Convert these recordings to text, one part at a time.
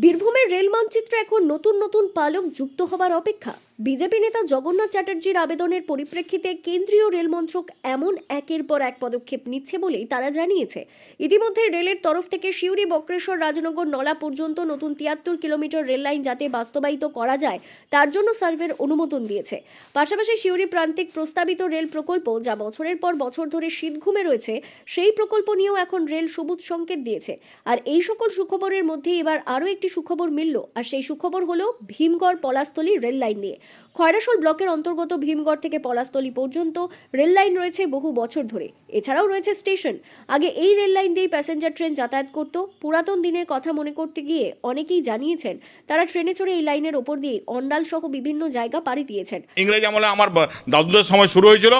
বীরভূমের রেল মানচিত্রে এখন নতুন নতুন পালক যুক্ত হবার অপেক্ষা। বিজেপি নেতা জগন্নাথ চ্যাটার্জির আবেদনের পরিপ্রেক্ষিতে কেন্দ্রীয় রেল মন্ত্রক এমন একের পর এক পদক্ষেপ নিচ্ছে বলেই তারা জানিয়েছে। ইতিমধ্যে রেলের তরফ থেকে সিউড়ি, বক্রেশ্বর, রাজনগর, নলা পর্যন্ত নতুন তিয়াত্তর কিলোমিটার রেল লাইন যাতে বাস্তবায়িত করা যায়, তার জন্য সার্ভের অনুমোদন দিয়েছে। পাশাপাশি শিউরি প্রান্তিক প্রস্তাবিত রেল প্রকল্প, যা বছরের পর বছর ধরে শীতঘুমে রয়েছে, সেই প্রকল্প নিয়েও এখন রেল সবুজ সংকেত দিয়েছে। আর এই সকল সুখবরের মধ্যে এবার আরও একটি সুখবর মিলল, আর সেই সুখবর হলো ভীমগড় পলাশতলী রেল লাইন নিয়ে। খয়রাশোল ব্লকের অন্তর্গত ভীমগড় থেকে পলাশতলী পর্যন্ত রেল লাইন রয়েছে বহু বছর ধরে। এছাড়াও রয়েছে স্টেশন। আগে এই রেল লাইন দিয়েই প্যাসেঞ্জার ট্রেন যাতায়াত করত। পুরাতন দিনের কথা মনে করতে গিয়ে অনেকেই জানিয়েছেন, তারা ট্রেনে চড়ে এই লাইনের ওপর দিয়ে অন্ডাল সহ বিভিন্ন জায়গা পাড়ি দিয়েছেন। ইংরেজ আমলে আমার দাদুদের সময় শুরু হয়েছিল।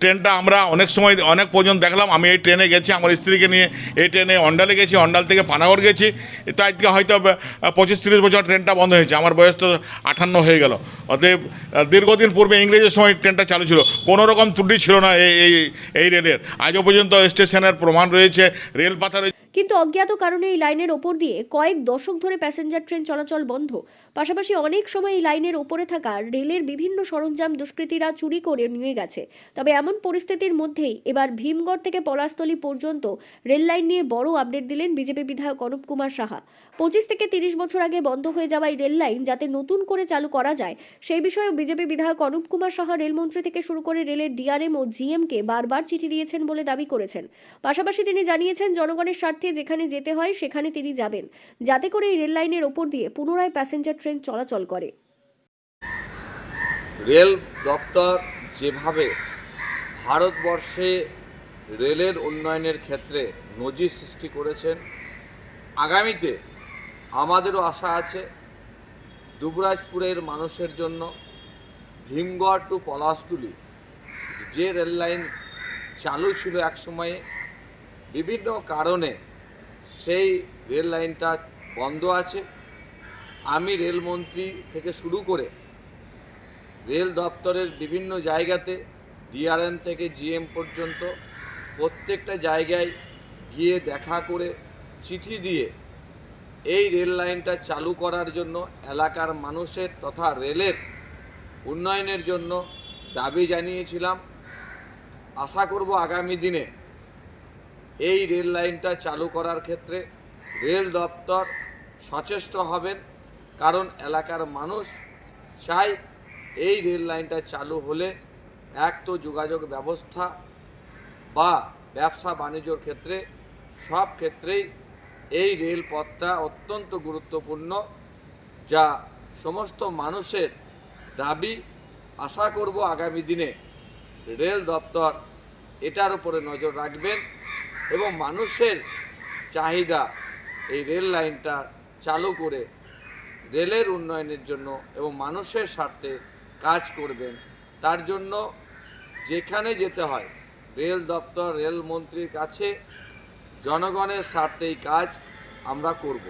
ট্রেনটা আমরা অনেক সময়, অনেক পর্যন্ত দেখলাম। আমি এই ট্রেনে গেছি, আমার স্ত্রীকে নিয়ে এই ট্রেনে অন্ডালে গেছি, অন্ডাল থেকে পানাগড় গেছি। তো আজকে হয়তো পঁচিশ তিরিশ বছর ট্রেনটা বন্ধ হয়েছে। আমার বয়স তো আটান্ন হয়ে গেল। অতএব দীর্ঘদিন পূর্বে ইংরেজের সময় ট্রেনটা চালু ছিল। কোনো রকম ত্রুটি ছিল না এই এই রেলের। আজও পর্যন্ত স্টেশনের প্রমাণ রয়েছে। রেল পাতা রয়েছে কিন্তু অজ্ঞাত কারণে এই লাইনের ওপর দিয়ে কয়েক দশক ধরে প্যাসেঞ্জার ট্রেন চলাচল বন্ধ। পাশাপাশি অনেক সময় এই লাইনের ওপরে থাকা রেলের বিভিন্ন সরঞ্জাম দুষ্কৃতীরা চুরি করে নিয়ে গেছে। তবে এমন পরিস্থিতির মধ্যেই এবার ভীমগড় থেকে পলাশতলী পর্যন্ত রেল লাইন নিয়ে বড় আপডেট দিলেন বিজেপি বিধায়ক অনুপ কুমার সাহা। পঁচিশ থেকে তিরিশ বছর আগে বন্ধ হয়ে যাওয়া এই রেল লাইন যাতে নতুন করে চালু করা যায়, সেই বিষয়ে বিজেপি বিধায়ক অনুপ কুমার সাহা রেলমন্ত্রী থেকে শুরু করে রেলের ডিআরএম ও জিএমকে বারবার চিঠি দিয়েছেন বলে দাবি করেছেন। পাশাপাশি তিনি জানিয়েছেন, জনগণের স্বার্থে যেখানে যেতে হয় সেখানে তিনি যাবেন। যাতে করে এই রেল লাইনের ওপর দিয়ে পুনরায় প্যাসেঞ্জার ট্রেন চলাচল করে। রেল দপ্তর যেভাবে ভারতবর্ষে রেলের উন্নয়নের ক্ষেত্রে নজির সৃষ্টি করেছেন, আগামীতে আমাদেরও আশা আছে, দুবরাজপুরের মানুষের জন্য ভীমগড় টু পলাশতুলি যে রেল লাইন চালু ছিল এক সময়ে, বিভিন্ন কারণে সেই রেল লাইনটা বন্ধ আছে। আমি রেলমন্ত্রী থেকে শুরু করে রেল দপ্তরের বিভিন্ন জায়গাতে ডিআরএম থেকে জিএম পর্যন্ত প্রত্যেকটা জায়গায় গিয়ে দেখা করে চিঠি দিয়ে এই রেল লাইনটা চালু করার জন্য এলাকার মানুষের তথা রেলের উন্নয়নের জন্য দাবি জানিয়েছিলাম। আশা করব আগামী দিনে এই রেল লাইনটা চালু করার ক্ষেত্রে রেল দপ্তর সচেষ্ট হবেন, কারণ এলাকার মানুষ চায় এই রেল লাইনটা চালু হলে এক তো যোগাযোগ ব্যবস্থা বা ব্যবসা বাণিজ্যর ক্ষেত্রে সব ক্ষেত্রেই এই রেলপথটা অত্যন্ত গুরুত্বপূর্ণ, যা সমস্ত মানুষের দাবি আশা করব আগামী দিনে রেল দপ্তর এটার উপরে নজর রাখবেন। এবং মানুষের চাহিদা এই রেল লাইনটা চালু করে রেলের উন্নয়নের জন্য এবং মানুষের স্বার্থে কাজ করবেন, তার জন্য যেখানে যেতে হয় রেল দপ্তর রেলমন্ত্রীর কাছে জনগণের স্বার্থেই কাজ আমরা করব।